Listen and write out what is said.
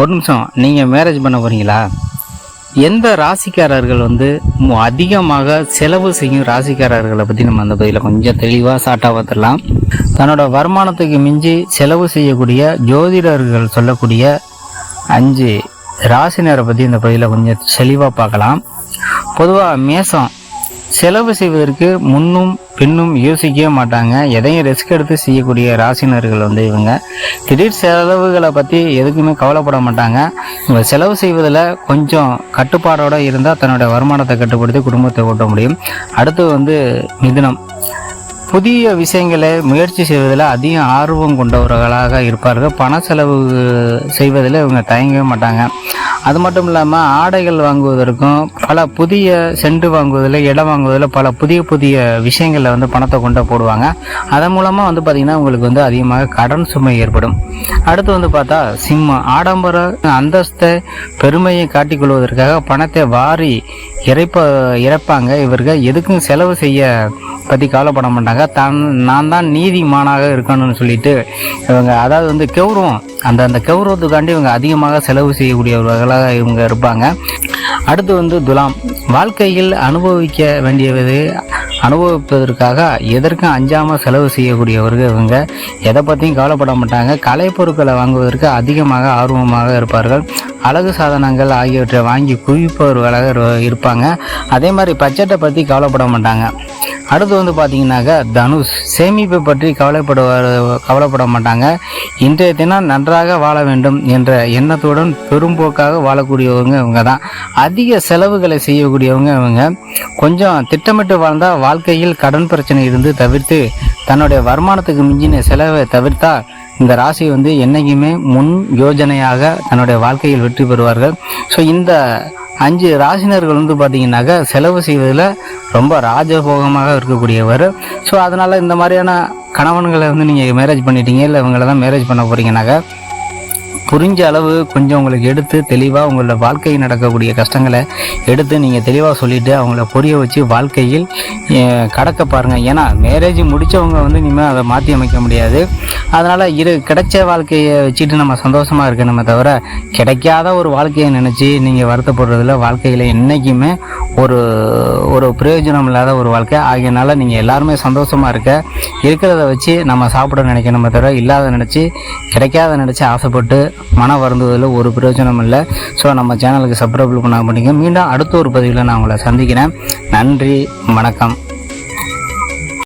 ஒரு நிமிஷம் நீங்கள் மேரேஜ் பண்ண போகிறீங்களா எந்த ராசிக்காரர்கள் வந்து அதிகமாக செலவு செய்யும் ராசிக்காரர்களை பற்றி நம்ம அந்த பதில கொஞ்சம் தெளிவாக சாட்டாக பார்த்துடலாம். தன்னோட வருமானத்துக்கு மிஞ்சி செலவு செய்யக்கூடிய ஜோதிடர்கள் சொல்லக்கூடிய அஞ்சு ராசினரை பற்றி இந்த பதில கொஞ்சம் தெளிவாக பார்க்கலாம். பொதுவாக மேசம் செலவு செய்வதற்கு முன்னும் பின்னும் யோசிக்கவே மாட்டாங்க. எதையும் ரிஸ்க் எடுத்து செய்யக்கூடிய ராசினர்கள் வந்து இவங்க. திடீர் செலவுகளை பற்றி எதுக்குமே கவலைப்பட மாட்டாங்க. இவங்க செலவு செய்வதில் கொஞ்சம் கட்டுப்பாடோடு இருந்தால் தன்னுடைய வருமானத்தை கட்டுப்படுத்தி குடும்பத்தை ஓட்ட முடியும். அடுத்து வந்து மிதுனம். புதிய விஷயங்களை முயற்சி செய்வதில் அதிக ஆர்வம் கொண்டவர்களாக இருப்பார்கள். பண செலவு செய்வதில் இவங்க தயங்கவே மாட்டாங்க. அது மட்டும் இல்லாமல் ஆடைகள் வாங்குவதற்கும் பல புதிய செண்டு வாங்குவதில் இடம் வாங்குவதில் பல புதிய புதிய விஷயங்களில் வந்து பணத்தை கொண்டு போடுவாங்க. அதன் மூலமாக வந்து பார்த்திங்கன்னா உங்களுக்கு வந்து அதிகமாக கடன் சுமை ஏற்படும். அடுத்து வந்து பார்த்தா சிம்மம். ஆடம்பர அந்தஸ்தை பெருமையை காட்டிக்கொள்வதற்காக பணத்தை வாரி இறைப்ப இறைப்பாங்க. இவர்கள் எதுக்கும் செலவு செய்ய பற்றி கவலைப்பட மாட்டாங்க. தான் நான் தான் நீதிமானாக இருக்கணும்னு சொல்லிட்டு இவங்க அதாவது வந்து கௌரவம் அந்த அந்த கௌரவத்துக்காண்டி இவங்க அதிகமாக செலவு செய்யக்கூடியவர்களாக இவங்க இருப்பாங்க. அடுத்து வந்து துலாம். வாழ்க்கையில் அனுபவிக்க வேண்டியது அனுபவிப்பதற்காக எதற்கும் அஞ்சாமல் செலவு செய்யக்கூடியவர்கள் இவங்க? எதை பற்றியும் கவலைப்பட மாட்டாங்க. கலைப்பொருட்களை வாங்குவதற்கு அதிகமாக ஆர்வமாக இருப்பார்கள். அழகு சாதனங்கள் ஆகியவற்றை வாங்கி குவிப்பவர்களாக இரு- இருப்பாங்க. அதே மாதிரி பட்ஜெட்டை பற்றி கவலைப்பட மாட்டாங்க. அடுத்து வந்து பார்த்தீங்கன்னாக்கா தனுஷ். சேமிப்பை பற்றி கவலைப்படுவார் கவலைப்பட மாட்டாங்க. இன்றைய தினம் நன்றாக வாழ வேண்டும் என்ற எண்ணத்துடன் பெரும்போக்காக வாழக்கூடியவங்க இவங்க தான் அதிக செலவுகளை செய்யக்கூடியவங்க இவங்க. கொஞ்சம் திட்டமிட்டு வாழ்ந்தால் வாழ்க்கையில் கடன் பிரச்சனை இருந்து தவிர்த்து தன்னுடைய வருமானத்துக்கு மிஞ்சின செலவை தவிர்த்தால் இந்த ராசி வந்து என்னைக்குமே முன் யோஜனையாக தன்னுடைய வாழ்க்கையில் வெற்றி பெறுவார்கள். ஸோ இந்த அஞ்சு ராசினர்கள் வந்து பார்த்தீங்கன்னாக்கா செலவு செய்வதில் ரொம்ப ராஜபோகமாக இருக்கக்கூடியவர். ஸோ அதனால் இந்த மாதிரியான கணவன்களை வந்து நீங்கள் மேரேஜ் பண்ணிட்டீங்க இல்லை இவங்களை தான் மேரேஜ் பண்ண போகிறீங்கனாக்கா புரிஞ்ச அளவு கொஞ்சம் உங்களுக்கு எடுத்து தெளிவாக உங்களோட வாழ்க்கையில் நடக்கக்கூடிய கஷ்டங்களை எடுத்து நீங்கள் தெளிவாக சொல்லிவிட்டு அவங்கள புரிய வச்சு வாழ்க்கையில் கடக்க பாருங்கள் ஏன்னா மேரேஜ் முடித்தவங்க வந்து இனிமேல் அதை மாற்றி அமைக்க முடியாது. அதனால் இரு கிடைச்ச வாழ்க்கையை வச்சுட்டு நம்ம சந்தோஷமாக இருக்கணுமே தவிர கிடைக்காத ஒரு வாழ்க்கையை நினச்சி நீங்கள் வருத்தப்படுறதுல வாழ்க்கையில் என்றைக்குமே ஒரு ஒரு பிரயோஜனம் இல்லாத ஒரு வாழ்க்கை. ஆகியனால நீங்கள் எல்லாருமே சந்தோஷமாக இருக்க. இருக்கிறத வச்சு நம்ம சாப்பிட நினைக்கணுமே தவிர இல்லாத நினச்சி கிடைக்காத நினச்சி ஆசைப்பட்டு மன வருந்துவதில் ஒரு பிரயோஜனம் இல்லை. ஸோ நம்ம சேனலுக்கு சப்ஸ்கிரைப் பண்ண பண்ணிங்க மீண்டும் அடுத்த ஒரு பதிவில் நான் உங்களை சந்திக்கிறேன். நன்றி வணக்கம்.